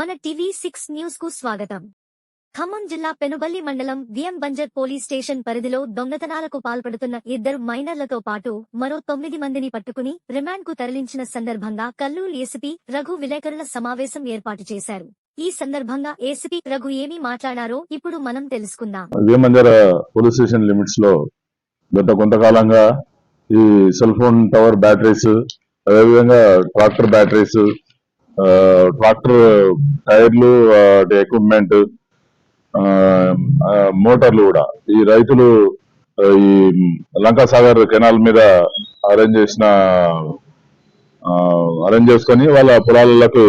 మన TV six న్యూస్కు స్వాగతం. ఖమ్మం జిల్లా పెనుబల్లి మండలం విఎం బంజర్ పోలీస్ స్టేషన్ పరిధిలో దొంగతనాలకు పాల్పడుతున్న ఇద్దరు మైనర్లతో పాటు మరో తొమ్మిది మందిని పట్టుకుని రిమాండ్కు తరలించిన సందర్భంగా కల్లూరు ఏసీపీ రఘు విలేకరుల సమావేశం ఏర్పాటు చేశారు. ఈ సందర్భంగా ఏసీపీ రఘు ఏమి మాట్లాడారో ఇప్పుడు మనం తెలుసుకుందాం. వేమంజర పోలీస్ స్టేషన్ లిమిట్స్లో గత కొంతకాలంగా ఈ సెల్ ఫోన్ టవర్ బ్యాటరీస్ అదేవిధంగా ట్రాక్టర్ బ్యాటరీస్ ట్రాక్టర్ టైర్లు ఎక్విప్మెంట్ మోటార్లు కూడా. ఈ రైతులు ఈ లంకాసాగర్ కెనాల్ మీద అరేంజ్ చేసిన అరేంజ్ చేసుకొని వాళ్ళ పొలాలకు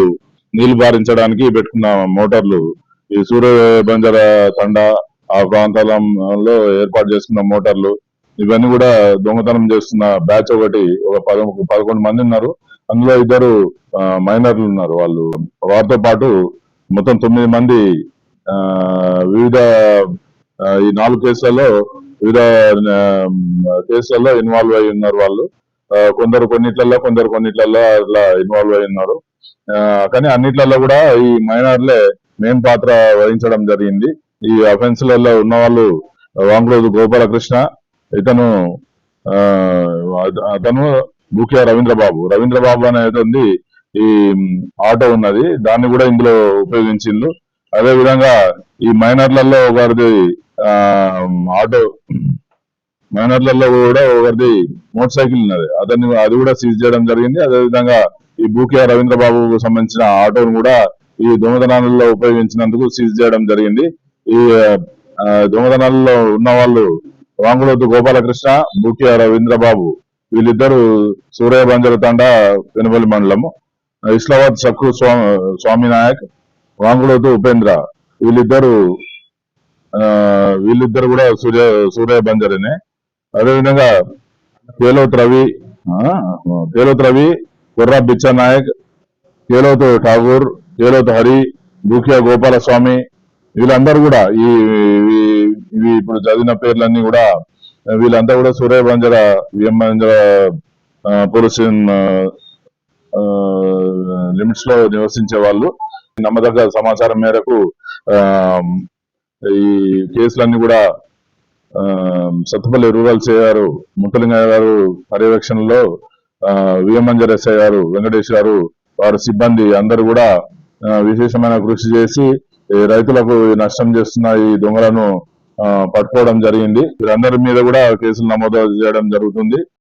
నీళ్ళు బారించడానికి పెట్టుకున్న మోటార్లు ఈ సూర్య బంజర తండ ఆ ప్రాంతాలలో ఏర్పాటు చేసుకున్న మోటార్లు ఇవన్నీ కూడా దొంగతనం చేస్తున్న బ్యాచ్ ఒకటి ఒక పదకొండు మంది ఉన్నారు. అందులో ఇద్దరు మైనర్లు ఉన్నారు వాళ్ళు. వారితో పాటు మొత్తం తొమ్మిది మంది వివిధ ఈ నాలుగు కేసులలో వివిధ కేసులలో ఇన్వాల్వ్ అయి ఉన్నారు వాళ్ళు. కొందరు కొన్నిట్లలో కొందరు కొన్నిట్లలో అట్లా ఇన్వాల్వ్ అయి ఉన్నారు. కానీ అన్నిట్లలో కూడా ఈ మైనర్లే మెయిన్ పాత్ర వహించడం జరిగింది. ఈ అఫెన్స్లలో ఉన్న వాళ్ళు వాంగ్రోజు గోపాలకృష్ణ ఇతను అతను బూకియా రవీంద్రబాబు. రవీంద్రబాబు అనేది ఉంది ఈ ఆటో ఉన్నది. దాన్ని కూడా ఇందులో ఉపయోగించిండ్రు. అదే విధంగా ఈ మైనర్లలో ఒకరిది ఆటో మైనర్లలో కూడా ఒకరిది మోటార్ సైకిల్ ఉన్నది. అతన్ని అది కూడా సీజ్ చేయడం జరిగింది. అదే విధంగా ఈ బూకియా రవీంద్రబాబుకు సంబంధించిన ఆటోను కూడా ఈ దొంగతనాలలో ఉపయోగించినందుకు సీజ్ చేయడం జరిగింది. ఈ దొంగతనాలలో ఉన్న వాళ్ళు వాంగులోతు గోపాలకృష్ణ బూకే రవీంద్రబాబు వీళ్ళిద్దరు సూర్య బంజరు తండ పెనుబలి మండలము. ఇస్లాబాద్ సక్కు స్వామి స్వామి నాయక్ వాంగులోతు ఉపేంద్ర వీళ్ళిద్దరు వీళ్ళిద్దరు కూడా సూర్య సూర్య బంజరేనే. అదేవిధంగా కేలోత్ రవి ఆ, కేలోత్ రవి కుర్రా బిచ్చా నాయక్ కేలోత్ ఠాగూర్ కేలోత్ హరి బూకియా గోపాల స్వామి వీళ్ళందరూ కూడా ఈ ఇవి ఇప్పుడు చదివిన పేర్లన్నీ కూడా వీళ్ళంతా కూడా సూర్య బంజర విఎం బంజర ఆ, పోలీస్ లిమిట్స్లో నివసించే వాళ్ళు నమ్మదగ్గ సమాచారం మేరకు ఈ కేసులన్నీ కూడా సత్తుపల్లి రూరల్ సిఐ గారు ముత్తలింగయ్య గారు పర్యవేక్షణలో విఎంఎంజర్ ఎస్ఐ గారు వెంకటేష్ గారు వారి సిబ్బంది అందరూ కూడా విశేషమైన కృషి చేసి రైతులకు నష్టం చేస్తున్న ఈ దొంగలను పట్టుకోవడం జరిగింది. వీరందరి మీద కూడా కేసులు నమోదు చేయడం జరుగుతుంది.